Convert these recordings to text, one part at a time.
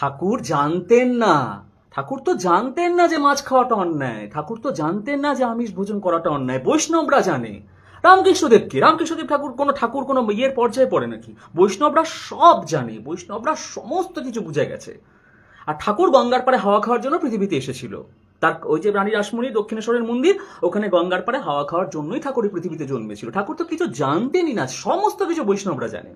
ঠাকুর জানতেন না। ঠাকুর তো জানতেন না যে মাছ খাওয়াটা অন্যায়। ঠাকুর তো জানতেন না যে আমিষ ভোজন করাটা অন্যায়। বৈষ্ণবরা জানে। রামকৃষ্ণদেব কি? রামকৃষ্ণদেব ঠাকুর কোনো ঠাকুর কোনো ইয়ের পর্যায়ে পড়ে নাকি? বৈষ্ণবরা সব জানে। বৈষ্ণবরা সমস্ত কিছু বুঝে গেছে। আর ঠাকুর গঙ্গার পাড়ে হাওয়া খাওয়ার জন্য পৃথিবীতে এসেছিল। তার ওই যে রানী রাসমণি দক্ষিণেশ্বরের মন্দির, ওখানে গঙ্গার পাড়ে হাওয়া খাওয়ার জন্যই ঠাকুর পৃথিবীতে জন্মেছিল। ঠাকুর তো কিছু জানতেনই না। সমস্ত কিছু বৈষ্ণবরা জানে।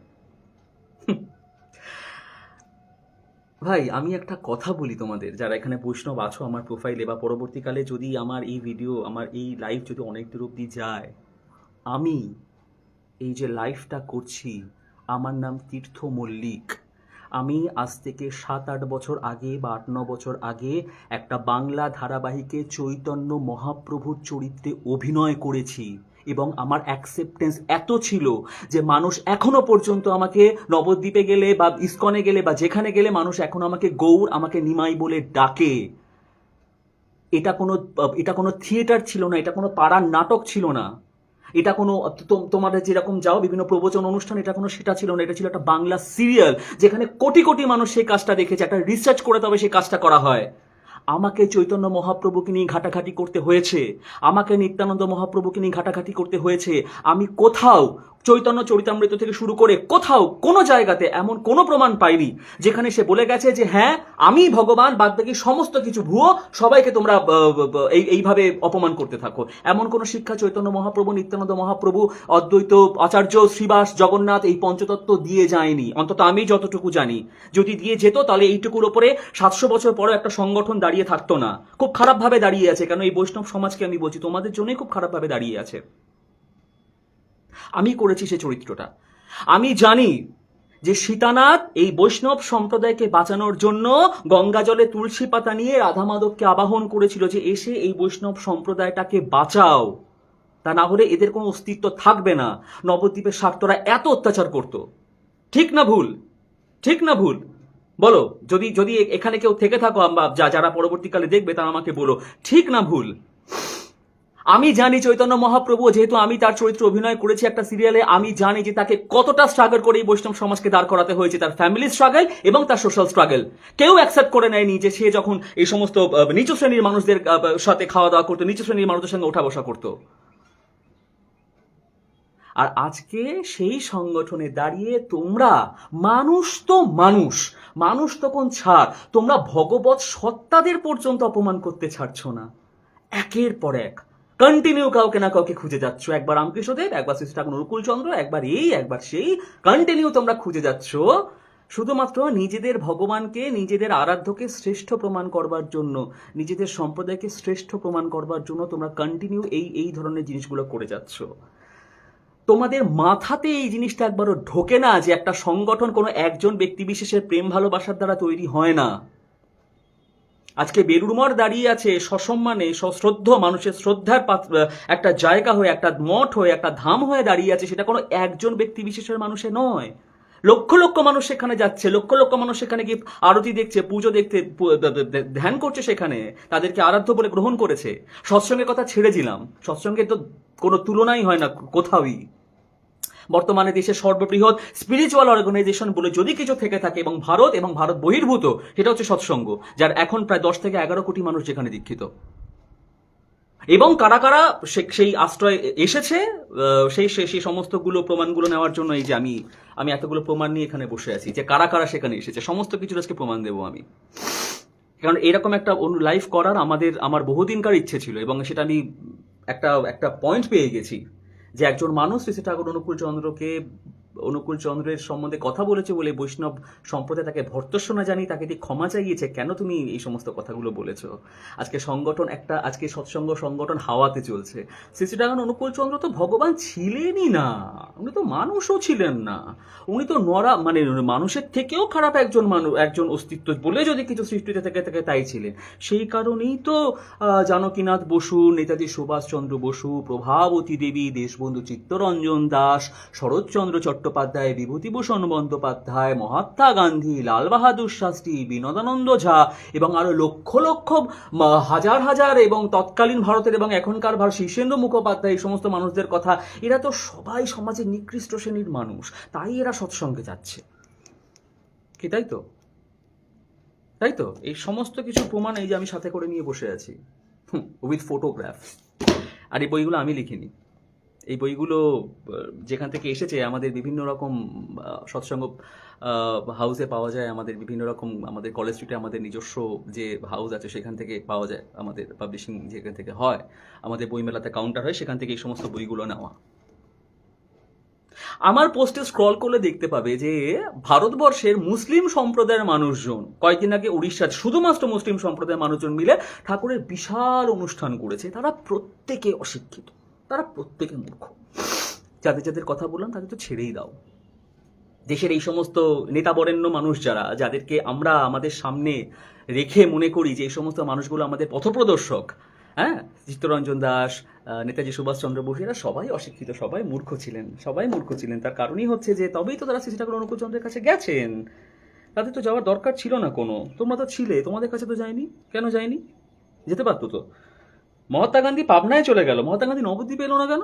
ভাই, আমি একটা কথা বলি তোমাদের। যারা এখানে বৈষ্ণব আছো, আমার প্রোফাইলে বা পরবর্তীকালে যদি আমার এই ভিডিও আমার এই লাইভ যদি অনেক দূর অব্দি যায়, আমি এই যে লাইভটা করছি, আমার নাম তীর্থ মল্লিক। আমি আজ থেকে সাত, আট বছর আগে বা আট, ন বছর আগে একটা বাংলা ধারাবাহিকে চৈতন্য মহাপ্রভুর চরিত্রে অভিনয় করেছি। এবং আমার অ্যাকসেপ্টেন্স এত ছিল যে মানুষ এখনও পর্যন্ত আমাকে নবদ্বীপে গেলে বা ইস্কনে গেলে বা যেখানে গেলে মানুষ এখনও আমাকে গৌর, আমাকে নিমাই বলে ডাকে। এটা কোনো এটা কোনো থিয়েটার ছিল না, এটা কোনো পাড়ার নাটক ছিল না। এটা কোনো তোমাদের যেরকম যাও, বিভিন্ন প্রবচন অনুষ্ঠান, এটা কোনো সেটা ছিল না, এটা ছিল একটা বাংলা সিরিয়াল, যেখানে কোটি কোটি মানুষ সেই কাজটা দেখেছে, একটা রিসার্চ করে তবে সেই কাজটা করা হয়। আমাকে চৈতন্য মহাপ্রভুকে নিয়ে ঘাটাঘাটি করতে হয়েছে। আমাকে নিত্যানন্দ মহাপ্রভুকে নিয়ে ঘাটাঘাটি করতে হয়েছে। আমি কোথাও চৈতন্য চরিতামৃত থেকে শুরু করে কোথাও কোনো জায়গাতে এমন কোনো প্রমাণ পাইনি যেখানে সে বলে গেছে যে হ্যাঁ আমি ভগবান, বাদ বাকি সমস্ত কিছু ভুয়ো, সবাইকে তোমরা এই, এইভাবে অপমান করতে থাকো। এমন কোনো শিক্ষা চৈতন্য মহাপ্রভু, নিত্যানন্দ মহাপ্রভু, অদ্বৈত আচার্য শ্রীবাস জগন্নাথ এই পঞ্চতত্ত্ব দিয়ে যায়নি। অন্তত আমি যতটুকু জানি। যদি দিয়ে যেত, তাহলে এইটুকুর ওপরে সাতশো বছর পরে একটা সংগঠন দাঁড়িয়ে থাকতো না। খুব খারাপভাবে দাঁড়িয়ে আছে, কেন এই বৈষ্ণব সমাজকে আমি বলছি, তোমাদের জন্যই খুব খারাপভাবে দাঁড়িয়ে আছে। আমি করেছি সে চরিত্রটা। আমি জানি যে সীতানাথ এই বৈষ্ণব সম্প্রদায়কে বাঁচানোর জন্য গঙ্গা জলে তুলসী পাতা নিয়ে রাধা মাধবকে আবাহন করেছিল যে এসে এই বৈষ্ণব সম্প্রদায়টাকে বাঁচাও। তা না হলে এদের কোনো অস্তিত্ব থাকবে না। নবদ্বীপের স্বার্থরা এত অত্যাচার করত। ঠিক না ভুল? ঠিক না ভুল? বলো, যদি যদি এখানে কেউ থেকে থাকো বা যা, যারা পরবর্তীকালে দেখবে তারা আমাকে বলো। ঠিক না ভুল? আমি জানি চৈতন্য মহাপ্রভু, যেহেতু আমি তার চরিত্র অভিনয় করেছি একটা সিরিয়ালে আমি জানি যে তাকে কতটা স্ট্রাগল করে এই বৈষ্ণব সমাজকে দাঁড় করাতে হয়েছে, তার ফ্যামিলি স্ট্রাগল এবং তার সোশ্যাল স্ট্রাগল কেউ অ্যাকসেপ্ট করে নেয়নি যে সে যখন এই সমস্ত নিচু শ্রেণির মানুষদের সাথে খাওয়া দাওয়া করতো, নিচু শ্রেণির মানুষদের সঙ্গে ওঠা বসা করতো। আর আজকে সেই সংগঠনে দাঁড়িয়ে তোমরা মানুষ তো মানুষ মানুষ তখন ছাড়, তোমরা ভগবত সত্তাদের পর্যন্ত অপমান করতে ছাড়ছ না। একের পর এক। কন্টিনিউ কাউকে না কাউকে খুঁজে যাচ্ছ। একবার রামকৃষ্ণদেব, একবার শ্রী ঠাকুর অনুকূল চন্দ্র একবার এই, একবার সেই। কন্টিনিউ তোমরা খুঁজে যাচ্ছ। শুধুমাত্র নিজেদের ভগবানকে, নিজেদের আরাধ্যকে শ্রেষ্ঠ প্রমাণ করবার জন্য, নিজেদের সম্প্রদায়কে শ্রেষ্ঠ প্রমাণ করবার জন্য তোমরা কন্টিনিউ এই এই ধরনের জিনিসগুলো করে যাচ্ছ। তোমাদের মাথাতে এই জিনিসটা একবারও ঢোকে না যে একটা সংগঠন কোনো একজন ব্যক্তি বিশেষের প্রেম ভালোবাসার দ্বারা তৈরি হয় না। আজকে বেলুড়মঠ দাঁড়িয়ে আছে সসম্মানে সশ্রদ্ধ মানুষের শ্রদ্ধার একটা জায়গা হয়ে, একটা মঠ হয়ে, একটা ধাম হয়ে দাঁড়িয়ে আছে সেটা কোনো একজন ব্যক্তি বিশেষের মানুষে নয়। লক্ষ লক্ষ মানুষ সেখানে যাচ্ছে, লক্ষ লক্ষ মানুষ সেখানে গিয়ে আরতি দেখছে, পুজো দেখতে ধ্যান করছে সেখানে, তাদেরকে আরাধ্য বলে গ্রহণ করেছে। সৎসঙ্গের কথা ছেড়ে দিলাম। সৎসঙ্গের তো কোনো তুলনাই হয় না, কোথাওই। বর্তমানে দেশের সর্ববৃহৎ স্পিরিচুয়াল অর্গানাইজেশন বলে যদি কিছু থেকে থাকে এবং ভারত এবং ভারত বহির্ভূত, সেটা হচ্ছে সৎসঙ্গ, যার এখন প্রায় দশ থেকে এগারো কোটি মানুষ যেখানে দীক্ষিত। এবং কারা কারা সেই আশ্রয় এসেছে সেই সেই সেই সমস্তগুলো প্রমাণগুলো নেওয়ার জন্য এই যে আমি আমি এতগুলো প্রমাণ নিয়ে এখানে বসে আছি যে কারা কারা সেখানে এসেছে, সমস্ত কিছুর আজকে প্রমাণ দেবো আমি। কারণ এরকম একটা লাইফ করার আমাদের, আমার বহুদিনকার ইচ্ছে ছিল এবং সেটা আমি একটা একটা পয়েন্ট পেয়ে গেছি। যে একজন মানুষ শ্রী ঠাকুর অনুকূল চন্দ্রকে অনুকূল চন্দ্রের সম্বন্ধে কথা বলেছে বলে বৈষ্ণব সম্প্রদায় তাকে ভর্তস্বনা জানি তাকে দিয়ে ক্ষমা চাইয়েছে। কেন তুমি এই সমস্ত কথাগুলো বলেছ? আজকে সংগঠন একটা, আজকে সৎসঙ্গ সংগঠন হাওয়াতে চলছে। শ্রী শ্রী ঠাকুর অনুকূল চন্দ্র তো ভগবান ছিলেনই না। উনি তো মানুষও ছিলেন না। উনি তো নরা মানে মানুষের থেকেও খারাপ একজন মানুষ একজন অস্তিত্ব বলে যদি কিছু সৃষ্টিতে থেকে থেকে, তাই ছিলেন। সেই কারণেই তো জানকীনাথ বসু, নেতাজি সুভাষচন্দ্র বসু, প্রভাবতী দেবী, দেশবন্ধু চিত্তরঞ্জন দাস, শরৎচন্দ্র চট্টোপাধ্যায় বিভূতিভূষণ বন্দ্যোপাধ্যায়, মহাত্মা গান্ধী, লাল বাহাদুর শাস্ত্রী, বিনোদানন্দ ঝা এবং আরও লক্ষ লক্ষ হাজার হাজার এবং তৎকালীন ভারতের এবং এখনকার ভারত শীর্ষেন্দু মুখোপাধ্যায়, এই সমস্ত মানুষদের কথা, এরা তো সবাই সমাজের নিকৃষ্ট শ্রেণির মানুষ, তাই এরা সৎসঙ্গে যাচ্ছে। কি, তাই তো? তাই তো? এই সমস্ত কিছু প্রমাণ এই যে আমি সাথে করে নিয়ে বসে আছি। উইথ ফটোগ্রাফ আর এই বইগুলো আমি লিখিনি। এই বইগুলো যেখান থেকে এসেছে, আমাদের বিভিন্ন রকম সৎসঙ্গ হাউসে পাওয়া যায়, আমাদের বিভিন্ন রকম, আমাদের কলেজ স্ট্রিটে আমাদের নিজস্ব যে হাউস আছে, সেখান থেকে পাওয়া যায়, আমাদের পাবলিশিং যেখান থেকে হয়, আমাদের বইমেলাতে কাউন্টার হয়, সেখান থেকে এই সমস্ত বইগুলো নেওয়া। আমার পোস্টে স্ক্রল করলে দেখতে পাবে যে, ভারতবর্ষের মুসলিম সম্প্রদায়ের মানুষজন, কয়েকদিন আগে উড়িষ্যার শুধুমাত্র মুসলিম সম্প্রদায়ের মানুষজন মিলে ঠাকুরের বিশাল অনুষ্ঠান করেছে, তারা প্রত্যেকে অশিক্ষিত। তারা প্রত্যেকে মূর্খ। যাদের যাদের কথা বললাম তাদের তো ছেড়েই দাও। দেশের এই সমস্ত নেতা বরেণ্য মানুষ যারা, যাদেরকে আমরা আমাদের সামনে রেখে মনে করি যে এই সমস্ত মানুষগুলো আমাদের পথপ্রদর্শক হ্যাঁ? চিত্তরঞ্জন দাস নেতাজি সুভাষচন্দ্র বসু, এরা সবাই অশিক্ষিত, সবাই মূর্খ ছিলেন, সবাই মূর্খ ছিলেন। তার কারণই হচ্ছে যে তবেই তো তারা শ্রী ঠাকুর অনুকূলচন্দ্রের কাছে গেছেন। তাদের তো যাওয়ার দরকার ছিল না কোনো। তোমরা তো ছিলে, তোমাদের কাছে তো যায়নি। কেন যায়নি? যেতে পারতো তো। মহাত্মা গান্ধী পাবনায় চলে গেল। মহাত্মা গান্ধী নবদ্বীপে এলো না কেন?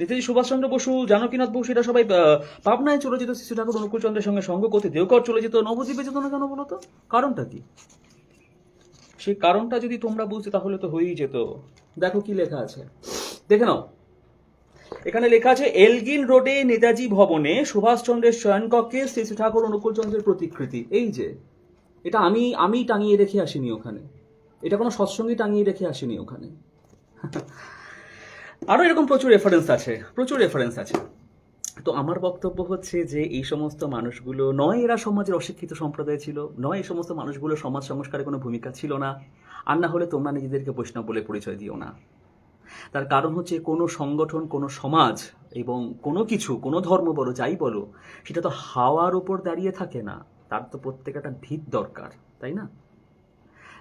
নেতাজি সুভাষচন্দ্র বসু, জানকীনাথ বসু, এরা সবাই পাবনায় চলে যেত শিশু ঠাকুর অনুকূলচন্দ্রের সঙ্গে সঙ্গ করতে। দেওকর চলে যেত, নবদ্বীপে যেত না কেন বলো তো কারণটা কি? সেই কারণটা যদি তোমরা বুঝতে, তাহলে তো হয়েই যেত। দেখো কি লেখা আছে। দেখে নাও। এখানে লেখা আছে, এলগিন রোডে নেতাজি ভবনে সুভাষচন্দ্রের শয়নকক্ষে শ্রী ঠাকুর অনুকূলচন্দ্রের প্রতিকৃতি। এই যে, এটা আমি আমি টাঙিয়ে রেখে আসিনি ওখানে। এটা কোনো সৎসঙ্গী টাঙিয়ে রেখে আসেনি ওখানে। আরও এরকম প্রচুর রেফারেন্স আছে, প্রচুর রেফারেন্স আছে। তো আমার বক্তব্য হচ্ছে যে এই সমস্ত মানুষগুলো, নয় এরা সমাজের অশিক্ষিত সম্প্রদায় ছিল, নয় এই সমস্ত মানুষগুলো সমাজ সংস্কারে কোনো ভূমিকা ছিল না, আর না হলে তোমরা নিজেদেরকে বৈষ্ণব বলে পরিচয় দিও না। তার কারণ হচ্ছে কোনো সংগঠন, কোনো সমাজ এবং কোনো কিছু, কোনো ধর্ম বলো, যাই বলো, সেটা তো হাওয়ার ওপর দাঁড়িয়ে থাকে না। তার তো প্রত্যেক একটা ভিত দরকার, তাই না?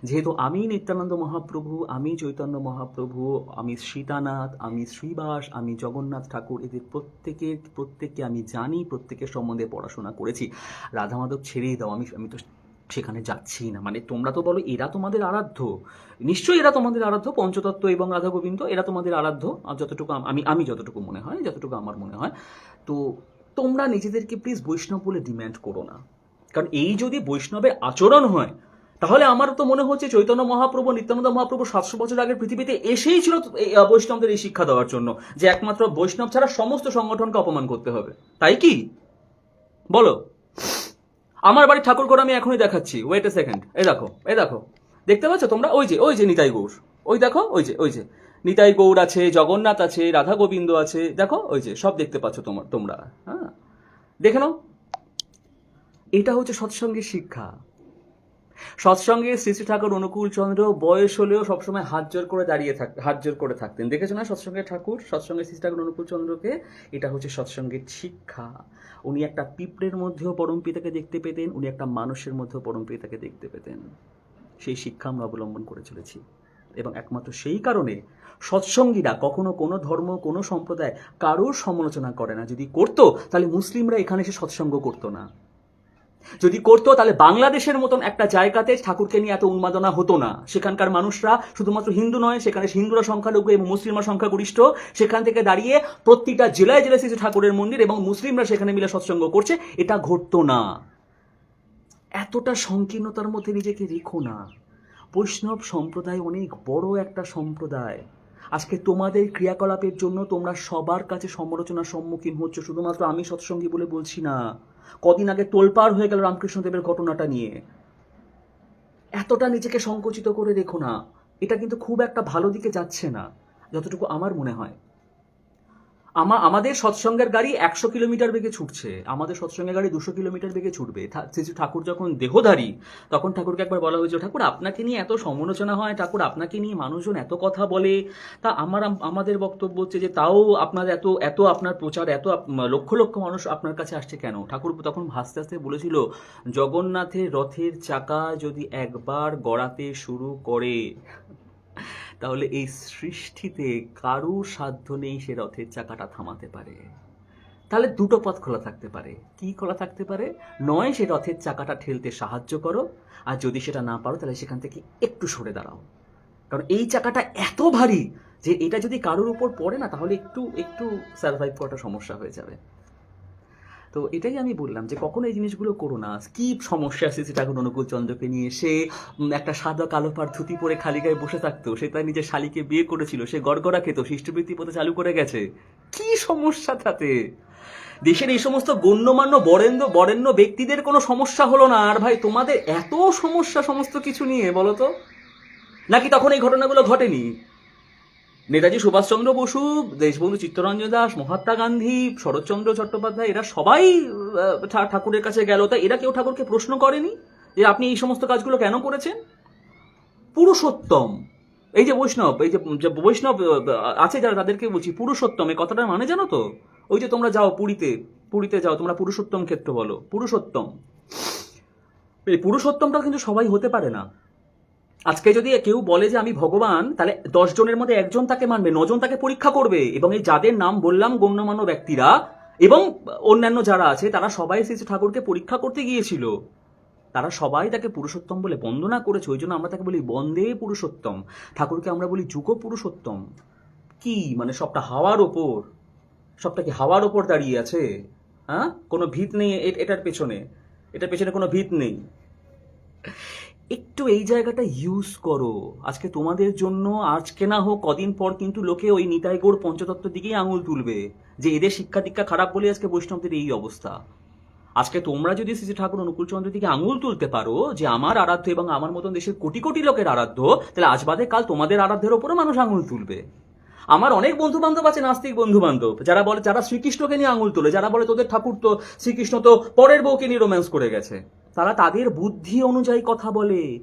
যেহেতু আমি নিত্যানন্দ মহাপ্রভু, আমি চৈতন্য মহাপ্রভু, আমি সীতানাথ, আমি শ্রীবাস, আমি জগন্নাথ ঠাকুর, এদের প্রত্যেকের, প্রত্যেককে আমি জানি, প্রত্যেকের সম্বন্ধে পড়াশোনা করেছি। রাধা মাধব ছেড়েই দাও, আমি আমি তো সেখানে যাচ্ছি না। মানে তোমরা তো বলো, এরা তোমাদের আরাধ্য। নিশ্চয়ই এরা তোমাদের আরাধ্য, পঞ্চতত্ত্ব এবং রাধা গোবিন্দ এরা তোমাদের আরাধ্য। আর যতটুকু আমি আমি যতটুকু মনে হয়, যতটুকু আমার মনে হয়, তো তোমরা নিজেদেরকে প্লিজ বৈষ্ণব বলে ডিম্যান্ড করো না। কারণ এই যদি বৈষ্ণবের আচরণ হয় তাহলে আমার তো মনে হচ্ছে চৈতন্য মহাপ্রভু, নিত্যানন্দ মহাপ্রভু সাতশো বছর আগের পৃথিবীতে এসেই ছিল বৈষ্ণবদের এই শিক্ষা দেওয়ার জন্য যে একমাত্র বৈষ্ণব ছাড়া সমস্ত সংগঠনকে অপমান করতে হবে। তাই কি? বলো। আমার বাড়ির ঠাকুর করে আমি এখনই দেখাচ্ছি। ওয়েট এ সেকেন্ড এই দেখো এই দেখো। দেখতে পাচ্ছ তোমরা? ওই যে ওই যে নিতাই গৌর। ওই দেখো, ওই যে ওই যে। নিতাই গৌর আছে, জগন্নাথ আছে, রাধা গোবিন্দ আছে। দেখো, ওই যে, সব দেখতে পাচ্ছ তোমার তোমরা। হ্যাঁ। দেখে নাও। এটা হচ্ছে সৎসঙ্গের শিক্ষা। সৎসঙ্গে শ্রী শ্রী ঠাকুর অনুকূল চন্দ্র, বয়স হলেও সবসময় হাত জোর করে দাঁড়িয়ে থাক, হাত জোর করে থাকতেন। দেখেছ না সৎসঙ্গের ঠাকুর? সৎসঙ্গে শ্রী ঠাকুর অনুকূল চন্দ্রকে? এটা হচ্ছে সৎসঙ্গের শিক্ষা। উনি একটা পিঁপড়ের মধ্যেও পরম পিতাকে দেখতে পেতেন, উনি একটা মানুষের মধ্যেও পরম পিতাকে দেখতে পেতেন। সেই শিক্ষা আমরা অবলম্বন করে চলেছি। এবং একমাত্র সেই কারণে সৎসঙ্গীরা কখনো কোনো ধর্ম, কোনো সম্প্রদায় কারোর সমালোচনা করে না। যদি করতো, তাহলে মুসলিমরা এখানে এসে সৎসঙ্গ করতো না। যদি করতো, তাহলে বাংলাদেশের মতন একটা জায়গাতে ঠাকুরকে নিয়ে এত উন্মাদনা হতো না। সেখানকার মানুষরা শুধুমাত্র হিন্দু নয়, সেখানে হিন্দুরা সংখ্যালঘু এবং মুসলিমরা সংখ্যাগরিষ্ঠ। সেখান থেকে দাঁড়িয়ে প্রত্যেকটা জেলায় জেলায় শ্রী ঠাকুরের মন্দির এবং মুসলিমরা সেখানে মিলে সৎসঙ্গ করছে, এটা ঘটতো না। এতটা সংকীর্ণতার মধ্যে নিজেকে রেখো না। বৈষ্ণব সম্প্রদায় অনেক বড় একটা সম্প্রদায়। আজকে তোমাদের ক্রিয়াকলাপের জন্য তোমরা সবার কাছে সমালোচনার সম্মুখীন হচ্ছ, শুধুমাত্র আমি সৎসঙ্গী বলে বলছি না। কদিন আগে তোলপাড় হয়ে গেল রামকৃষ্ণদেবের ঘটনাটা নিয়ে। এতটা নিজেকে সংকুচিত করে রেখো না। এটা কিন্তু খুব একটা ভালো দিকে যাচ্ছে না, যতটুকু আমার মনে হয়। আমাদের সৎসঙ্গের গাড়ি একশো কিলোমিটার বেগে ছুটছে। আমাদের সৎসঙ্গের গাড়ি দুশো কিলোমিটার বেগে ছুটবে। শ্রী ঠাকুর যখন দেহধারী, তখন ঠাকুরকে একবার বলা হয়েছিল, ঠাকুর, আপনাকে নিয়ে এত সমালোচনা হয়, ঠাকুর, আপনাকে নিয়ে মানুষজন এত কথা বলে। তা আমার আমাদের বক্তব্য হচ্ছে যে, তাও আপনার এত এত আপনার প্রচার, এত লক্ষ লক্ষ মানুষ আপনার কাছে আসছে কেন? ঠাকুর তখন হাসতে হাসতে বলেছিল, জগন্নাথের রথের চাকা যদি একবার গড়াতে শুরু করে তাহলে এই সৃষ্টিতে কারও সাধ্য নেই সে রথের চাকাটা থামাতে পারে? তাহলে দুটো পথ খোলা থাকতে পারে। কি খোলা থাকতে পারে? নয়, সে রথের চাকাটা ঠেলতে সাহায্য করো। আর যদি সেটা না পারো, তাহলে সেখান থেকে একটু সরে দাঁড়াও। কারণ এই চাকাটা এত ভারী যে এটা যদি কারোর উপর পড়ে না, তাহলে একটু একটু সার্ভাইভ করাটা সমস্যা হয়ে যাবে। তো এটাই আমি বললাম যে কখনো এই জিনিসগুলো করো না। কি সমস্যা আছে সেটা এখন অনুকূল চন্দ্রকে নিয়ে? সে একটা সাদা কালো পার ধুতি পরে খালি গায়ে বসে থাকতো। সে তার নিজের শালিকে বিয়ে করেছিল। সে গড়গড়া খেত। শিষ্টবৃত্তি পথে চালু করে গেছে। কি সমস্যা তাতে? দেশের এই সমস্ত গণ্যমান্য বরেণ্য বরেণ্য ব্যক্তিদের কোনো সমস্যা হলো না। আর ভাই, তোমাদের এত সমস্যা সমস্ত কিছু নিয়ে, বলো তো? নাকি তখন এই ঘটনাগুলো ঘটেনি? নেতাজি সুভাষচন্দ্র বসু, দেশবন্ধু চিত্তরঞ্জন দাস, মহাত্মা গান্ধী, শরৎচন্দ্র চট্টোপাধ্যায়, এরা সবাই ঠাকুরের কাছে গেল। তা এরা কেউ ঠাকুরকে প্রশ্ন করেনি যে আপনি এই সমস্ত কাজগুলো কেন করেছেন? পুরুষোত্তম। এই যে বৈষ্ণব, এই যে বৈষ্ণব আছে যারা, তাদেরকে বলছি পুরুষোত্তম। এই কথাটার মানে জানো তো? ওই যে তোমরা যাও পুরীতে পুরীতে যাও, তোমরা পুরুষোত্তম ক্ষেত্র বলো। পুরুষোত্তম। এই পুরুষোত্তমটা কিন্তু সবাই হতে পারে না। আজকে যদি কেউ বলে যে আমি ভগবান, তাহলে দশ জনের মধ্যে একজন তাকে মানবে, নজন তাকে পরীক্ষা করবে। এবং এই যাদের নাম বললাম গণ্যমান্য ব্যক্তিরা, এবং অন্যান্য যারা আছে, তারা সবাই শ্রী ঠাকুরকে পরীক্ষা করতে গিয়েছিল। তারা সবাই তাকে পুরুষোত্তম বলে বন্দনা করেছে, ওই জন্য আমরা তাকে বলি বন্দে পুরুষোত্তম। ঠাকুরকে আমরা বলি যুগ পুরুষোত্তম। কি? মানে সবটা হাওয়ার ওপর। সবটা কি হাওয়ার ওপর দাঁড়িয়ে আছে? হ্যাঁ? কোনো ভিত নেই এটার পেছনে। এটার পেছনে কোনো ভিত নেই। একটু এই জায়গাটা ইউজ করো। আজকে তোমাদের জন্য আজকে না হোক, কদিন পর কিন্তু লোকে ওই নিতাইগড় পঞ্চতত্ত্বের দিকেই আঙুল তুলবে যে এদের শিক্ষা দীক্ষা খারাপ বলে আজকে বৈষ্ণবদের এই অবস্থা। আজকে তোমরা যদি শ্রী ঠাকুর অনুকূল চন্দ্রের দিকে আঙুল তুলতে পারো যে আমার আরাধ্য এবং আমার মতন দেশের কোটি কোটি লোকের আরাধ্য, তাহলে আজ বাদে কাল তোমাদের আরাধ্যের ওপরে মানুষ আঙুল তুলবে। আমার অনেক বন্ধু বান্ধব আছে, নাস্তিক বন্ধু বান্ধব যারা বলে, যারা শ্রীকৃষ্ণকে নিয়ে আঙুল তোলে, যারা বলে তোদের ঠাকুর তো শ্রীকৃষ্ণ তো পরের বউকে নিয়ে রোম্যান্স করে গেছে। তারা তাদের বুদ্ধি অনুযায়ী কথা বলে।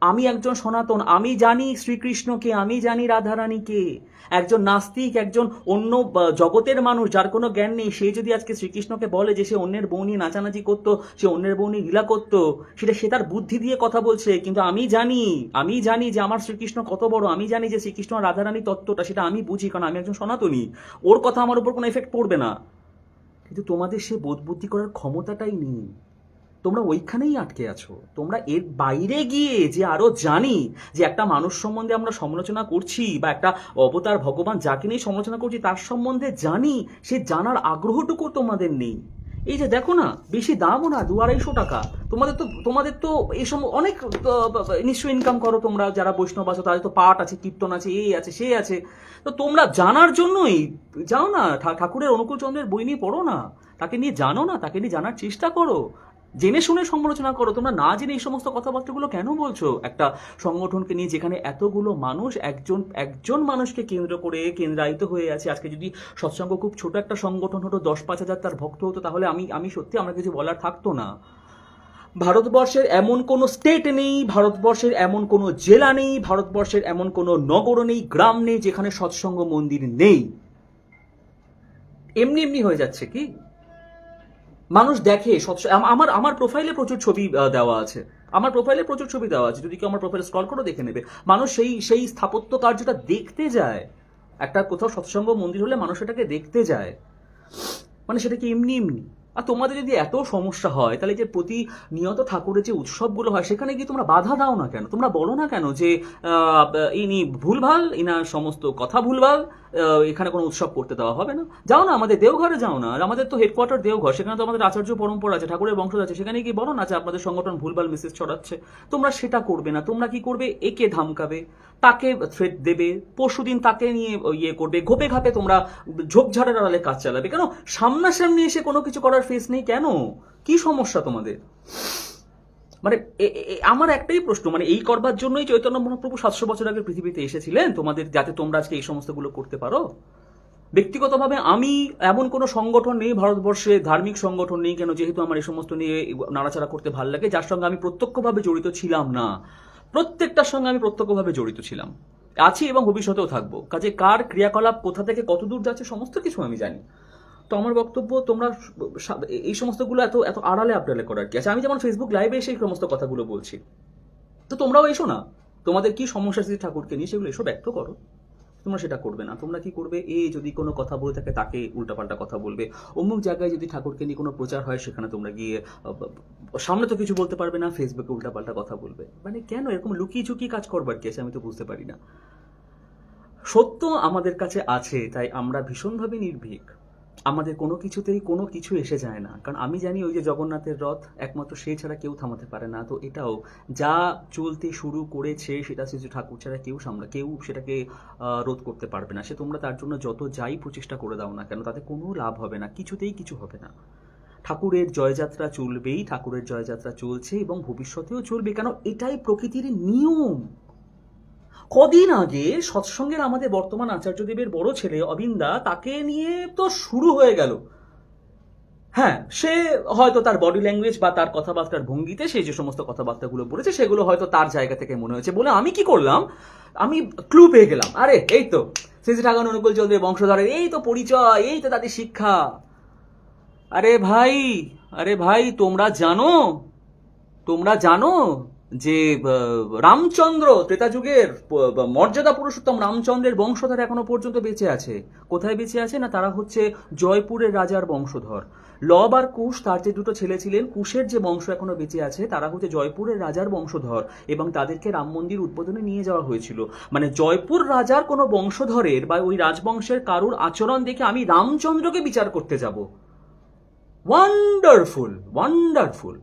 আমি একজন সনাতন, আমি জানি শ্রীকৃষ্ণকে, আমি জানি রাধারানীকে। একজন নাস্তিক, একজন অন্য জগতের মানুষ যার কোনো জ্ঞান নেই, সে যদি আজকে শ্রীকৃষ্ণকে বলে যে সে অন্যের বউ নিয়ে নাচানাচি করতো, সে অন্যের বউ নিয়ে লীলা করতো, সেটা সে তার বুদ্ধি দিয়ে কথা বলছে। কিন্তু আমি জানি আমি জানি যে আমার শ্রীকৃষ্ণ কত বড়, আমি জানি যে শ্রীকৃষ্ণ রাধারানী তত্ত্বটা, সেটা আমি বুঝি, কারণ আমি একজন সনাতনী। ওর কথা আমার উপর কোনো এফেক্ট পড়বে না। কিন্তু তোমাদের সে বোধ বুদ্ধি করার ক্ষমতাটাই নেই। তোমরা ওইখানেই আটকে আছো। তোমরা এর বাইরে গিয়ে যে আরও জানি যে একটা মানুষ সম্বন্ধে আমরা সমালোচনা করছি বা একটা অবতার ভগবান যাকে নিয়ে সমালোচনা করছি, তার সম্বন্ধে জানি, সে জানার আগ্রহটুকু তোমাদের নেই। এই যে দেখো না, বেশি দামও না দু আড়াইশো টাকা। তোমাদের তো তোমাদের তো এই সব অনেক নিশ্চয় ইনকাম করো তোমরা, যারা বৈষ্ণব আছো, তাদের তো পাঠ আছে, কীর্তন আছে, এই আছে, সে আছে। তো তোমরা জানার জন্যই যাও না ঠাকুরের অনুকূল চন্দ্রের বই নিয়ে পড়ো না। তাকে নিয়ে জানো না, তাকে নিয়ে জানার চেষ্টা করো। জেনে শুনে সমালোচনা করো, তোমরা না জেনে এই সমস্ত কথাবার্তাগুলো কেন বলছো? একটা সংগঠনকে নিয়ে যেখানে এতগুলো মানুষ, একজন একজন মানুষকে কেন্দ্র করে কেন্দ্রায়িত হয়ে আছে। আজকে যদি সৎসঙ্গ খুব ছোট একটা সংগঠন হতো, দশ পাঁচ হাজার তার ভক্ত হতো, তাহলে আমি আমি সত্যি আমার কিছু বলার থাকতো না। ভারতবর্ষের এমন কোনো স্টেট নেই, ভারতবর্ষের এমন কোনো জেলা নেই, ভারতবর্ষের এমন কোনো নগর নেই, গ্রাম নেই, যেখানে সৎসঙ্গ মন্দির নেই। এমনি এমনি হয়ে যাচ্ছে কি? মানুষ দেখে আমার আমার প্রোফাইলে প্রচুর ছবি দেওয়া আছে। আমার প্রোফাইলে প্রচুর ছবি দেওয়া আছে। যদি কেউ আমার প্রোফাইলে স্ক্রল করে, দেখে নেবে। মানুষ সেই সেই স্থাপত্য কার্যটা দেখতে যায়। একটা কোথাও সৎসঙ্গ মন্দির হলে মানুষ এটাকে দেখতে যায়। মানে সেটা কি এমনি এমনি? আর তোমাদের যদি এত সমস্যা হয়, তাহলে যে প্রতিনিয়ত ঠাকুরের যে উৎসবগুলো হয়, সেখানে গিয়ে তোমরা বাধা দাও না কেন? তোমরা বলো না কেন যে ইনি ভুলভাল ইনার সমস্ত কথা ভুলভাল এখানে কোনো উৎসব করতে দেওয়া হবে না। যাও না, আমাদের দেওঘরে যাও না। আর আমাদের তো হেডকোয়ার্টার দেওঘর, সেখানে তো আমাদের আচার্য পরম্পরা আছে, ঠাকুরের বংশ আছে। সেখানে কি বলো না যে আপনাদের সংগঠন ভুলভাল মেসেজ ছড়াচ্ছে। তোমরা সেটা করবে না, তোমরা কি করবে? একে ধামকাবে, তাকে থ্রেট দেবে, পরশুদিন তাকে নিয়ে ইয়ে করবে, ঘোপে ঘাপে তোমরা ঝোপঝাড়ের আড়ালে কাজ চালাবে। কেন? সামনাসামনি এসে কোনো কিছু করার ফেস নেই কেন? কি সমস্যা তোমাদের? মানে আমার একটাই প্রশ্ন মানে এই করবার জন্যই চৈতন্য মহাপ্রভু সাতশো বছর আগে পৃথিবীতে এসেছিলেন, তোমাদের যাতে তোমরা আজকে এই সমস্তগুলো করতে পারো? ব্যক্তিগতভাবে আমি এমন কোনো সংগঠন নেই, ভারতবর্ষে ধার্মিক সংগঠন নেই, কেন যেহেতু আমার এই সমস্ত নিয়ে নাড়াচাড়া করতে ভালো লাগে, যার সঙ্গে আমি প্রত্যক্ষভাবে জড়িত ছিলাম না। প্রত্যেকটার সঙ্গে আমি প্রত্যক্ষভাবে জড়িত ছিলাম। আছি এবং ভবিষ্যতেও থাকব। কাজে কার ক্রিয়াকলাপ, কোথা থেকে কত দূর যাচ্ছে, সমস্ত কিছু আমি জানি। তো আমার বক্তব্য তোমরা এই সমস্তগুলো এত এত আড়ালে আপডালে করার কি আছে? আমি যেমন ফেসবুক লাইভে এসে এই সমস্ত কথাগুলো বলছি। তো তোমরাও এসো না। তোমাদের কি সমস্যা আছে ঠাকুরকে নিয়ে সেগুলো এসো ব্যক্ত করো। তোমরা সেটা করবে না। তোমরা কি করবে? এ যদি কোনো কথা বলে থাকে, তাকে উল্টাপাল্টা কথা বলবে। অমুক জায়গায় যদি ঠাকুরকে নিয়ে কোনো প্রচার হয়, সেখানে তোমরা গিয়ে সামনে তো কিছু বলতে পারবে না ফেসবুকে উল্টাপাল্টা কথা বলবে। মানে কেন? এরকম লুকিয়ে চুকিয়ে কাজ করবার কি আছে? আমি তো বুঝতে পারি না। সত্য আমাদের কাছে আছে, তাই আমরা ভীষণভাবে নির্ভীক। আমাদের কোনো কিছুতেই কোনো কিছু এসে যায় না। কারণ আমি জানি ওই যে জগন্নাথের রথ, একমাত্র সে ছাড়া কেউ থামাতে পারে না। তো এটাও যা চলতে শুরু করেছে, সেটা শ্রী ঠাকুর ছাড়া কেউ সামলা, কেউ সেটাকে রোধ করতে পারবে না। সে তোমরা তার জন্য যত যাই প্রচেষ্টা করে দাও না কেন, তাতে কোনো লাভ হবে না। কিছুতেই কিছু হবে না। ঠাকুরের জয়যাত্রা চলবেই, ঠাকুরের জয়যাত্রা চলছে এবং ভবিষ্যতেও চলবে। কেন? এটাই প্রকৃতির নিয়ম। কদিন আগে সৎসঙ্গের আমাদের বর্তমান আচার্যদেবের বড় ছেলে অবিন্দা তাকে নিয়ে তো শুরু হয়ে গেল। হ্যাঁ সে হয়তো তার বডি ল্যাঙ্গুয়েজ বা তার কথাবার্তার ভঙ্গিতে সে যে সমস্ত কথাবার্তাগুলো বলেছে সেগুলো হয়তো তার জায়গা থেকে মনে হয়েছে বলে আমি কি করলাম? আমি ক্লু পেয়ে গেলাম। আরে, এই তো, শ্রী ঠাকুর অনুকূল চন্দ্রের বংশধরের, এই তো পরিচয়, এই তো তাদের শিক্ষা। আরে ভাই আরে ভাই, তোমরা জানো? তোমরা জানো? যে রামচন্দ্র, ত্রেতা যুগের মর্যাদা পুরুষোত্তম রামচন্দ্রের বংশধর এখনও পর্যন্ত বেঁচে আছে। কোথায় বেঁচে আছে না তারা হচ্ছে জয়পুরের রাজার বংশধর? লব আর কুশ, তার যে দুটো ছেলে ছিলেন, কুশের যে বংশ এখনও বেঁচে আছে, তারা হচ্ছে জয়পুরের রাজার বংশধর এবং তাদেরকে রাম মন্দির উদ্বোধনে নিয়ে যাওয়া হয়েছিল। মানে জয়পুর রাজার কোনো বংশধরের বা ওই রাজবংশের কারুর আচরণ দেখে আমি রামচন্দ্রকে বিচার করতে যাব। ওয়ান্ডারফুল ওয়ান্ডারফুল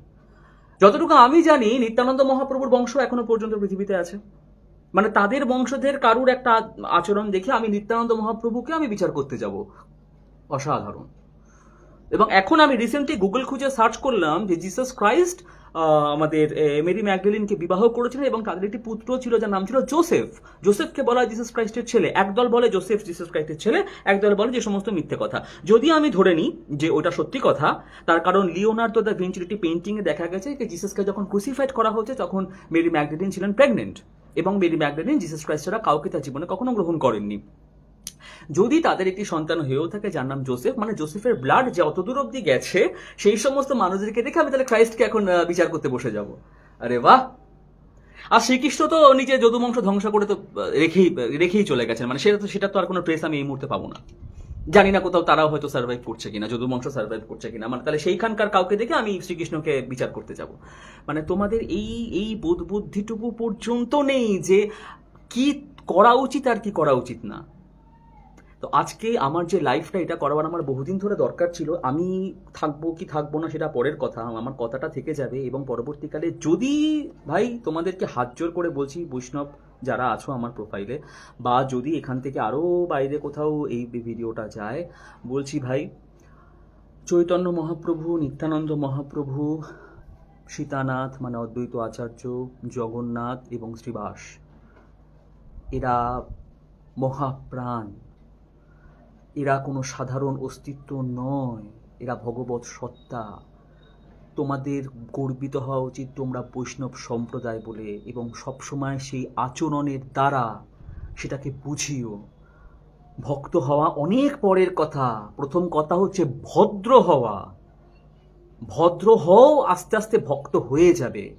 যতটুকু আমি জানি, নিত্যানন্দ মহাপ্রভুর বংশ এখনও পর্যন্ত পৃথিবীতে আছে। মানে তাদের বংশধের কারুর একটা আচরণ দেখে আমি নিত্যানন্দ মহাপ্রভুকে আমি বিচার করতে যাব। অসাধারণ। এবং এখন আমি রিসেন্টলি গুগল খুঁজে সার্চ করলাম যে জিসাস ক্রাইস্ট আমাদের মেরি ম্যাগডেলিনকে বিবাহ করেছিলেন এবং তাদের একটি পুত্র ছিল যার নাম ছিল জোসেফ জোসেফকে বলা হয় জিসাস ক্রাইস্টের ছেলে। একদল বলে জোসেফ জিসাস ক্রাইস্টের ছেলে, একদল বলে যে সমস্ত মিথ্যে কথা। যদি আমি ধরে নিই যে ওটা সত্যি কথা, তার কারণ লিওনার্দো দ্য ভিঞ্চির একটি পেন্টিংয়ে দেখা গেছে যে জিসাসকে যখন ক্রুসিফাইড করা হচ্ছে তখন মেরি ম্যাগডেলিন ছিলেন প্রেগনেন্ট এবং মেরি ম্যাগডেলিন জিসাস ক্রাইস্ট ছাড়া কাউকে তার জীবনে কখনো গ্রহণ করেননি। যদি তাদের একটি সন্তান হয়েও থাকে যার নাম জোসেফ মানে জোসেফের ব্লাড যে অতদূর অব্দি গেছে, সেই সমস্ত মানুষদেরকে দেখে আমি তাহলে ক্রাইস্টকে এখন বিচার করতে বসে যাব। আরে বাহ! আর শ্রীকৃষ্ণ তো নিজে যদুবংশ ধ্বংস করে তো রেখেই রেখেই চলে গেছেন। মানে সেটা তো সেটা তো আর কোনো ট্রেস আমি এই মুহূর্তে পাবো না। জানি না কোথাও তারাও হয়তো সার্ভাইভ করছে কিনা, যদুবংশ সার্ভাইভ করছে কিনা। মানে তাহলে সেইখানকার কাউকে দেখে আমি শ্রীকৃষ্ণকে বিচার করতে যাব। মানে তোমাদের এই এই বোধ বুদ্ধিটুকু পর্যন্ত নেই যে কি করা উচিত আর কি করা উচিত না। তো আজকে আমার যে লাইফটা এটা করাবার আমার বহুদিন ধরে দরকার ছিল। আমি থাকব কি থাকব না সেটা পরের কথা। আমার কথাটা থেকে যাবে এবং পরবর্তীকালে যদি ভাই তোমাদেরকে হাত জোর করে বলছি, বৈষ্ণব যারা আছো আমার প্রোফাইলে বা যদি এখান থেকে আরও বাইরে কোথাও এই ভিডিওটা যায়, বলছি ভাই, চৈতন্য মহাপ্রভু, নিত্যানন্দ মহাপ্রভু, সীতানাথ মানে অদ্বৈত আচার্য, জগন্নাথ এবং শ্রীবাস, এরা মহাপ্রাণ। এরা কোনো সাধারণ অস্তিত্ব নয়, এরা ভগবত সত্তা। তোমাদের গর্বিত হওয়া উচিত তোমরা বৈষ্ণব সম্প্রদায় বলে এবং সবসময় সেই আচরণের দ্বারা সেটাকে বুঝিও। ভক্ত হওয়া অনেক পরের কথা। প্রথম কথা হচ্ছে ভদ্র হওয়া। ভদ্র হও, আস্তে আস্তে ভক্ত হয়ে যাবে।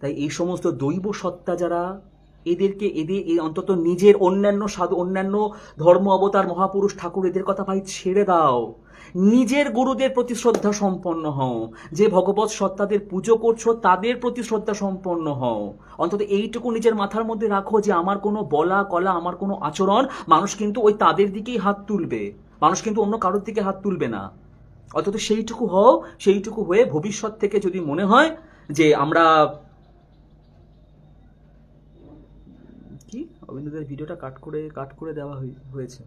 তাই এই সমস্ত দৈব সত্তা যারা এদেরকে, এদের এই অন্তত নিজের অন্যান্য সাধু, অন্যান্য ধর্ম অবতার, মহাপুরুষ, ঠাকুর এদের কথা ভাই ছেড়ে দাও। নিজের গুরুদের প্রতি শ্রদ্ধা সম্পন্ন হও। যে ভগবত সত্তাদের পুজো করছ, তাদের প্রতি শ্রদ্ধা সম্পন্ন হও। অন্তত এইটুকু নিজের মাথার মধ্যে রাখো যে আমার কোনো বলা, কলা, আমার কোনো আচরণ মানুষ কিন্তু ওই তাদের দিকেই হাত তুলবে। মানুষ কিন্তু অন্য কারোর দিকে হাত তুলবে না। অন্তত সেইটুকু হও, সেইটুকু হয়ে ভবিষ্যৎ থেকে যদি মনে হয় যে আমরা কি? অবিন্দদের ভিডিওটা কাট করে কাট করে দেওয়া হয়ে- হয়েছে।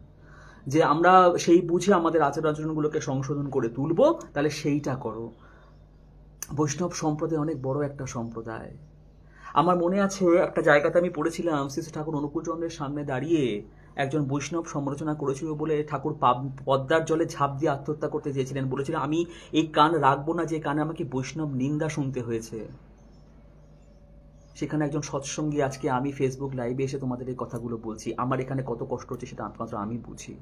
যে আমরা সেই বুঝে আমাদের আচার আচরণগুলোকে সংশোধন করে তুলবো, তাহলে সেইটা করো। বৈষ্ণব সম্প্রদায় অনেক বড় একটা সম্প্রদায়। আমার মনে আছে, একটা জায়গাতে আমি পড়েছিলাম, শ্রী ঠাকুর অনুকূলচন্দ্রের সামনে দাঁড়িয়ে একজন বৈষ্ণব সমালোচনা করেছিল বলে ঠাকুর পদ্মার জলে ঝাঁপ দিয়ে আত্মহত্যা করতে চেয়েছিলেন। বলেছিলেন আমি এই কান রাখব না, যে কানে আমাকে বৈষ্ণব নিন্দা শুনতে হয়েছে। সেখানে একজন সৎসঙ্গী আজকে আমি ফেসবুক লাইভে এসে তোমাদের এই কথাগুলো বলছি। আমার এখানে কত কষ্ট হচ্ছে সেটা একমাত্র আমি বুঝি।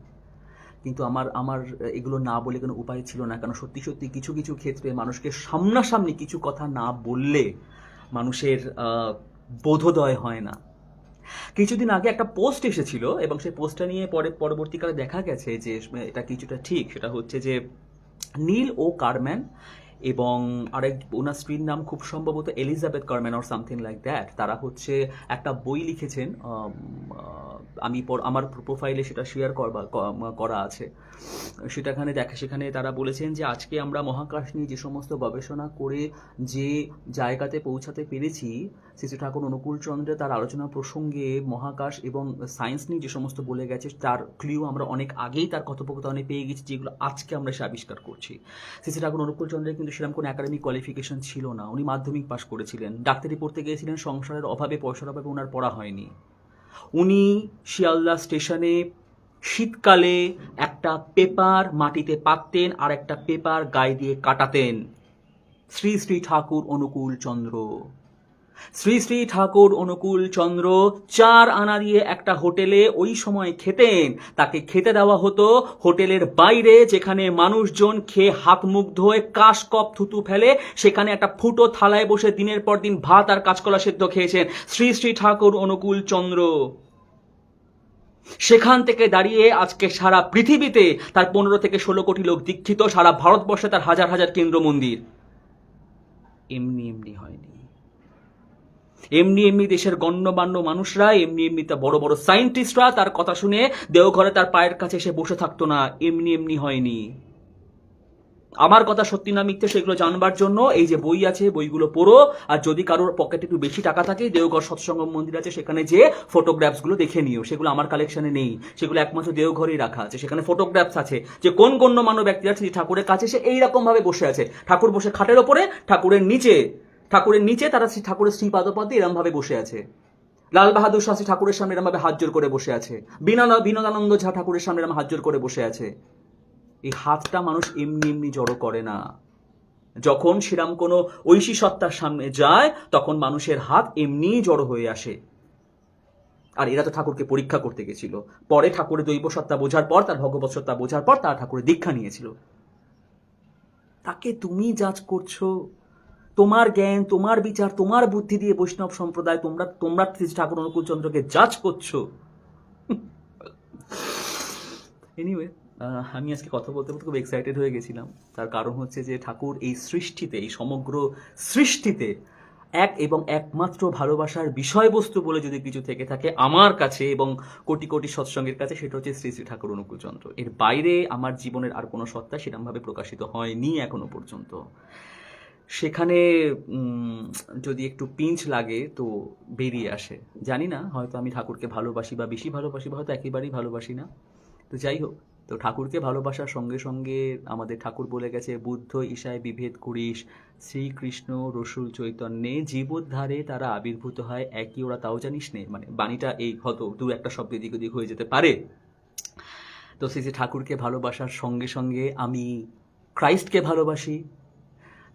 কিন্তু আমার আমার এগুলো না বলে কোনো উপায় ছিল না। কারণ সত্যি সত্যি কিছু কিছু ক্ষেত্রে মানুষকে সামনাসামনি কিছু কথা না বললে মানুষের বোধোদয় হয় না। কিছুদিন আগে একটা পোস্ট এসেছিল এবং সেই পোস্টটা নিয়ে পরে, পরবর্তীকালে দেখা গেছে যে, এটা কিছুটা ঠিক। সেটা হচ্ছে যে, নীল ও কারম্যান এবং আরেক ওনার স্ত্রীর নাম খুব সম্ভবত Elizabeth Carman or something like that তারা হচ্ছে একটা বই লিখেছেন আমি আমার প্রোফাইলে সেটা শেয়ার করবা করা আছে। সেটাখানে দেখা, সেখানে তারা বলেছেন যে আজকে আমরা মহাকাশ নিয়ে যে সমস্ত গবেষণা করে যে জায়গাতে পৌঁছাতে পেরেছি শ্রী ঠাকুর, অনুকূল চন্দ্রে তার আলোচনা প্রসঙ্গে মহাকাশ এবং সায়েন্স নিয়ে যে সমস্ত বলে গেছে, তার ক্লিউ আমরা অনেক আগেই তার কথোপকথনে পেয়ে গেছি, যেগুলো আজকে আমরা সে আবিষ্কার করছি। শ্রী ঠাকুর, অনুকূল চন্দ্রের কিন্তু সেরকম কোনো একাডেমিক কোয়ালিফিকেশন ছিল না। উনি মাধ্যমিক পাশ করেছিলেন। ডাক্তারি পড়তে গিয়েছিলেন, সংসারের অভাবে, পয়সার অভাবে ওনার পড়া হয়নি। উনি শিয়ালদা স্টেশনে শীতকালে একটা পেপার মাটিতে পাততেন আর একটা পেপার গায়ে দিয়ে কাটাতেন। শ্রী শ্রী ঠাকুর, অনুকূল চন্দ্র। শ্রী শ্রী ঠাকুর অনুকূল চন্দ্র চার আনা দিয়ে একটা হোটেলে ওই সময় খেতেন। তাকে খেতে দেওয়া হতো হোটেলের বাইরে, যেখানে মানুষজন খেয়ে হাত মুখ ধোয়ে কাশ কপ থুতু ফেলে, সেখানে একটা ফুটো থালায় বসে দিনের পর দিন ভাত আর কাঁচকলা সেদ্ধ খেয়েছেন শ্রী শ্রী ঠাকুর অনুকূল চন্দ্র। সেখান থেকে দাঁড়িয়ে আজকে সারা পৃথিবীতে তার পনেরো থেকে ষোলো কোটি লোক দীক্ষিত, সারা ভারতবর্ষে তার হাজার হাজার কেন্দ্র মন্দির এমনি এমনি হয়নি। এমনি এমনি দেশের গণ্যমান্য মানুষরা, এমনি এমনি তা বড় বড় সায়েন্টিস্টরা তার কথা শুনে দেওঘরে তার পায়ের কাছে এসে বসে থাকতো না, এমনি এমনি হয়নি। আমার কথা সত্যি না মিথ্যে সেগুলো জানবার জন্য এই যে বই আছে, বইগুলো পড়ো, আর যদি কারোর পকেটে একটু বেশি টাকা থাকে, দেওঘর সৎসঙ্গ মন্দির আছে, সেখানে যে ফটোগ্রাফসগুলো দেখে নিও। সেগুলো আমার কালেকশনে নেই। সেগুলো একমাত্র দেওঘরেই রাখা আছে। সেখানে ফটোগ্রাফস আছে যে কোন গণ্যমান্য ব্যক্তি আছে যে ঠাকুরের কাছে সে এইরকম ভাবে বসে আছে। ঠাকুর বসে খাটের ওপরে, ঠাকুরের নিচে ঠাকুরের নিচে, তারা শ্রী ঠাকুরের শ্রীপাদপদ্মে এরম ভাবে বসে আছে। লাল বাহাদুর শাস্ত্রী ঠাকুরের সামনে এরমভাবে হাত জোর করে বসে আছে। বিনোদ বিনোদানন্দ ঝা ঠাকুরের সামনে এরম হাত জোর করে বসে আছে। এই হাতটা মানুষ এমনি এমনি জড়ো করে না। যখন সেরাম কোনো ঐশী সত্তার সামনে যায়, তখন মানুষের হাত এমনিই জড়ো হয়ে আসে। আর এরা তো ঠাকুরকে পরীক্ষা করতে গেছিল। পরে ঠাকুরের দৈব সত্তা বোঝার পর, তার ভগবত সত্তা বোঝার পর, তারা ঠাকুরের দীক্ষা নিয়েছিল। তাকে তুমি জাজ করছ? তোমার জ্ঞান, তোমার বিচার, তোমার বুদ্ধি দিয়ে বৈষ্ণব সম্প্রদায়, তোমরা তোমরা ঠাকুর অনুকূল চন্দ্রকে জাজ করছ এনিওয়ে আমি আজকে কথা বলতে বলতে খুব এক্সাইটেড হয়ে গেছিলাম। তার কারণ হচ্ছে যে ঠাকুর এই সৃষ্টিতে, এই সমগ্র সৃষ্টিতে এক এবং একমাত্র ভালোবাসার বিষয়বস্তু বলে যদি কিছু থেকে থাকে আমার কাছে এবং কোটি কোটি সৎসঙ্গের কাছে, সেটা হচ্ছে শ্রী শ্রী ঠাকুর অনুকূল চন্দ্র এর বাইরে আমার জীবনের আর কোনো সত্তা সেরকমভাবে প্রকাশিত হয়নি এখনও পর্যন্ত। সেখানে যদি একটু পিঞ্চ লাগে তো বেরিয়ে আসে। জানি না, হয়তো আমি ঠাকুরকে ভালোবাসি বা বেশি ভালোবাসি বা হয়তো একেবারেই ভালোবাসি না। তো যাই হোক, তো ঠাকুরকে ভালোবাসার সঙ্গে সঙ্গে আমাদের ঠাকুর বলে গেছে, বুদ্ধ ঈশায় বিভেদ করিস, শ্রীকৃষ্ণ রসুল চৈতন্যে জীবোদ্ধারে তারা আবির্ভূত হয় একই। ওরা তাও জানিস নে মানে বাণীটা এই হয়তো দু একটা শব্দ এদিক ওদিক হয়ে যেতে পারে। তো সেই যে ঠাকুরকে ভালোবাসার সঙ্গে সঙ্গে আমি ক্রাইস্টকে ভালোবাসি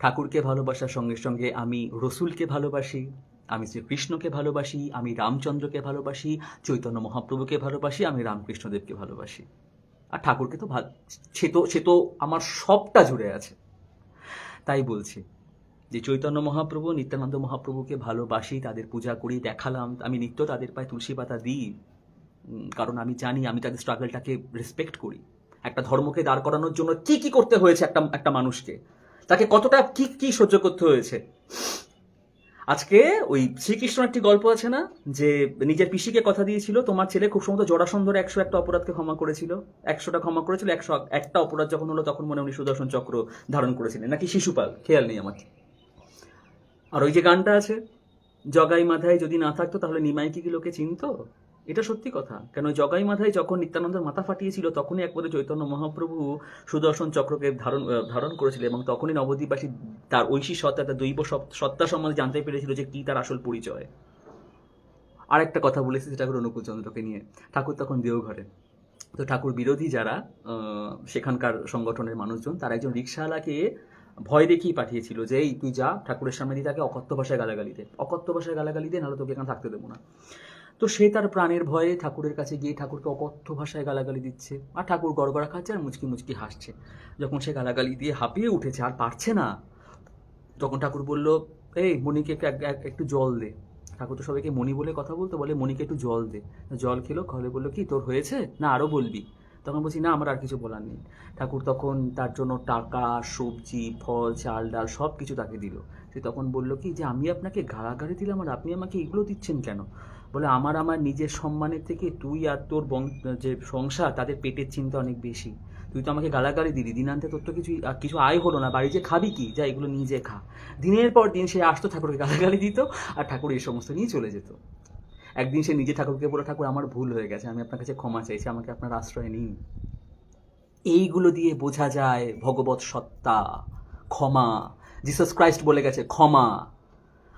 ঠাকুরকে ভালোবাসার সঙ্গে সঙ্গে আমি রসুলকে ভালোবাসি, আমি শ্রীকৃষ্ণকে ভালোবাসি, আমি রামচন্দ্রকে ভালোবাসি, চৈতন্য মহাপ্রভুকে ভালোবাসি, আমি রামকৃষ্ণদেবকে ভালোবাসি। আর ঠাকুরকে তো সে তো সে তো আমার সবটা জুড়ে আছে। তাই বলছি যে চৈতন্য মহাপ্রভু, নিত্যানন্দ মহাপ্রভুকে ভালোবাসি, তাদের পূজা করি, দেখালাম, আমি নিত্য তাদের পায়ে তুলসী পাতা দিই। কারণ আমি জানি আমি তাদের স্ট্রাগলটাকে রেসপেক্ট করি। একটা ধর্মকে দাঁড় করানোর জন্য কি কি করতে হয়েছে একটা একটা মানুষকে? তাকে কতটা, কি কি সহ্য করতে হয়েছে? আজকে ওই শ্রীকৃষ্ণ একটি গল্প আছে না? যে নিজের পিসিকে কথা দিয়েছিল, তোমার ছেলে খুব সম্ভবত জরাসন্ধর একশো একটা অপরাধকে ক্ষমা করেছিল। একশোটা ক্ষমা করেছিল, একশো একটা অপরাধ যখন হলো তখন মনে উনি সুদর্শন চক্র ধারণ করেছিলেন। নাকি শিশুপাল, খেয়াল নেই আমার। আর ওই যে গানটা আছে, জগাই মাথায় যদি না থাকতো তাহলে নিমাই লোকে চিনতো? এটা সত্যি কথা। কেন জগাই মাথায় যখন নিত্যানন্দের মাথা ফাটিয়েছিল, তখনই একবারে চৈতন্য মহাপ্রভু সুদর্শন চক্রকে ধারণ ধারণ করেছিল এবং তখনই নবদ্বীপবাসী তার ঐশী সত্তা তার দৈব সত- সত্তা সম্বন্ধে জানতে পেরেছিল যে কি তার আসল পরিচয়। আর একটা কথা বলেছি ঠাকুর অনুকূল চন্দ্রকে নিয়ে। ঠাকুর তখন দেওঘরে। তো ঠাকুর বিরোধী যারা সেখানকার সংগঠনের মানুষজন, তারা একজন রিক্সাওয়ালাকে ভয় দেখিয়ে পাঠিয়েছিল যে, এই, তুই যা, ঠাকুরের সামনে দিয়ে তাকে অকথ্য ভাষায় গালাগালি দে অকথ্য ভাষায় গালাগালি দে নাহলে তোকে এখানে থাকতে দেবো না। তো সে তার প্রাণের ভয়ে ঠাকুরের কাছে গিয়ে ঠাকুরকে অকথ্য ভাষায় গালাগালি দিচ্ছে। আর ঠাকুর গড়গড়া খাচ্ছে আর মুচকি মুচকি হাসছে। যখন সে গালাগালি দিয়ে হাঁপিয়ে উঠেছে, আর পারছে না, তখন ঠাকুর বলল, এই, মণিকে একটু এক- এক- একটু জল দে। ঠাকুর তো সবাইকে মণি বলে কথা বলতো বলে, মণিকে একটু জল দে। জল খেলো খাওয়ালে বলল, কি, তোর হয়েছে? না আরও বলবি? তখন বলছি, না, আমার আর কিছু বলার নেই। ঠাকুর তখন তার জন্য টাকা, সবজি, ফল, চাল, ডাল সব কিছু তাকে দিল। সে তখন বলল, কি, যে আমি আপনাকে গালাগালি দিলাম আর আপনি আমাকে এগুলো দিচ্ছেন কেন? বলে আমার আমার নিজের সম্মানের থেকে তুই আর তোর যে সংসার, তাদের পেটের চিন্তা অনেক বেশি। তুই তো আমাকে গালাগালি দিলি। দিনান্তে তোর তো কিছু কিছু আয় হলো না। বাড়ি যে খাবি কি? যা, এগুলো নিজে খা। দিনের পর দিন সে আসতো, ঠাকুরকে গালাগালি দিত, আর ঠাকুর এই সমস্ত নিয়ে চলে যেত। একদিন সে নিজে ঠাকুরকে বলে, ঠাকুর, আমার ভুল হয়ে গেছে। আমি আপনার কাছে ক্ষমা চাইছি। আমাকে আপনার আশ্রয় নিন। এইগুলো দিয়ে বোঝা যায় ভগবত সত্তা। ক্ষমা। জিসাস ক্রাইস্ট বলে গেছে, ক্ষমা।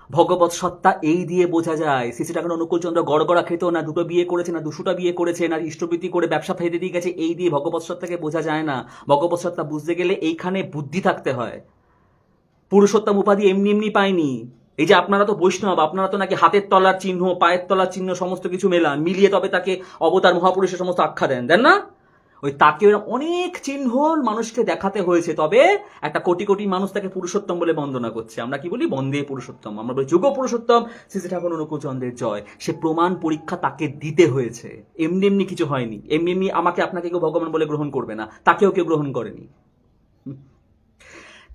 ভগবত সত্তা এই দিয়ে বোঝা যায়। সিসি টাকার অনুকূল চন্দ্র গড়গড়া খেত না, দুটো বিয়ে করেছে না, দুশোটা বিয়ে করেছে না ইষ্টবৃত্তি করে ব্যবসা ফেলে দিয়ে গেছে, এই দিয়ে ভগবত সত্তাকে বোঝা যায় না। ভগবত সত্তা বুঝতে গেলে এইখানে বুদ্ধি থাকতে হয়। পুরুষোত্তম উপাধি এমনি এমনি পায়নি। এই যে আপনারা তো বৈষ্ণব, আপনারা তো নাকি হাতের তলার চিহ্ন, পায়ের তলার চিহ্ন, সমস্ত কিছু মেলা, মিলিয়ে তবে তাকে অবতার মহাপুরুষের সমস্ত আখ্যা দেন দেন না? ওই তাকে অনেক চিহ্ন মানুষকে দেখাতে হয়েছে, তবে একটা কোটি কোটি মানুষ তাকে পুরুষোত্তম বলে বন্দনা করছে। আমরা কি বলি? বন্দে পুরুষোত্তম। আমরা বলি, যুগ পুরুষোত্তম, শ্রী ঠাকুর অনুকূলচন্দ্রের জয়। সে প্রমাণ পরীক্ষা তাকে দিতে হয়েছে। এমনি এমনি কিছু হয়নি। এমনি এমনি আমাকে আপনাকে কেউ ভগবান বলে গ্রহণ করবে না। তাকেও কেউ গ্রহণ করেনি।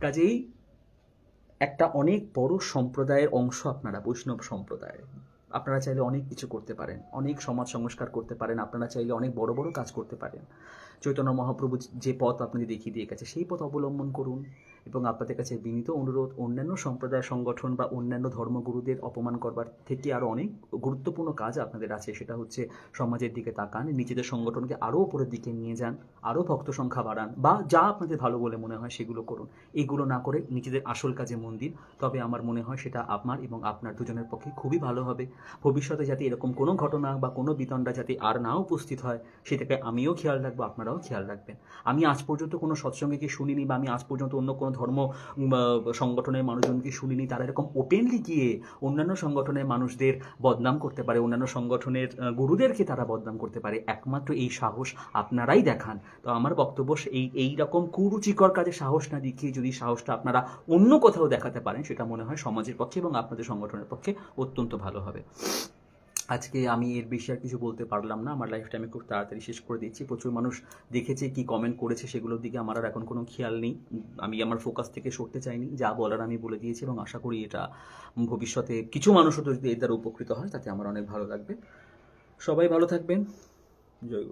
কাজেই একটা অনেক বড় সম্প্রদায়ের অংশ আপনারা, বৈষ্ণব সম্প্রদায় আপনারা চাইলে অনেক কিছু করতে পারেন, অনেক সমাজ সংস্কার করতে পারেন, আপনারা চাইলে অনেক বড় বড় কাজ করতে পারেন। চৈতন্য মহাপ্রভু যে পথ আপনাদের দেখিয়ে দিয়ে গেছে সেই পথ অবলম্বন করুন। এবং আপনাদের কাছে বিনীত অনুরোধ, অন্যান্য সম্প্রদায় সংগঠন বা অন্যান্য ধর্মগুরুদের অপমান করবার থেকে আরও অনেক গুরুত্বপূর্ণ কাজ আপনাদের আছে। সেটা হচ্ছে সমাজের দিকে তাকান, নিজেদের সংগঠনকে আরও উপরের দিকে নিয়ে যান আরও ভক্ত সংখ্যা বাড়ান বা যা আপনাদের ভালো বলে মনে হয় সেগুলো করুন। এগুলো না করে নিজেদের আসল কাজে মন দিন। তবে আমার মনে হয় সেটা আপনার এবং আপনার দুজনের পক্ষে খুবই ভালো হবে। ভবিষ্যতে যাতে এরকম কোনো ঘটনা বা কোনো বিতণ্ডা যাতে আর না উপস্থিত হয়, সেটাকে আমিও খেয়াল রাখব, আপনারাও খেয়াল রাখবেন। আমি আজ পর্যন্ত কোনো সৎসঙ্গে শুনিনি বা আমি আজ পর্যন্ত অন্য কোনো ধর্ম সংগঠনের মানুষজনকে শুনিনি? তারা এরকম ওপেনলি গিয়ে অন্যান্য সংগঠনের মানুষদের বদনাম করতে পারে, অন্যান্য সংগঠনের গুরুদেরকে তারা বদনাম করতে পারে। একমাত্র এই সাহস আপনারাই দেখান। তো আমার বক্তব্য এই এই রকম কুরুচিকর কাজে সাহস না দেখিয়ে যদি সাহসটা আপনারা অন্য কোথাও দেখাতে পারেন, সেটা মনে হয় সমাজের পক্ষে এবং আপনাদের সংগঠনের পক্ষে অত্যন্ত ভালো হবে। আজকে আমি এর বেশি আর কিছু বলতে পারলাম না। আমার লাইফটা আমি খুব তাড়াতাড়ি শেষ করে দিচ্ছি প্রচুর মানুষ দেখেছে কি কমেন্ট করেছে সেগুলোর দিকে আমার আর এখন কোনো খেয়াল নেই। আমি আমার ফোকাস থেকে সরতে চাইনি। যা বলার আমি বলে দিয়েছি এবং আশা করি এটা ভবিষ্যতে কিছু মানুষও যদি এর দ্বারা উপকৃত হয়, তাতে আমার অনেক ভালো লাগবে। সবাই ভালো থাকবেন। জয়।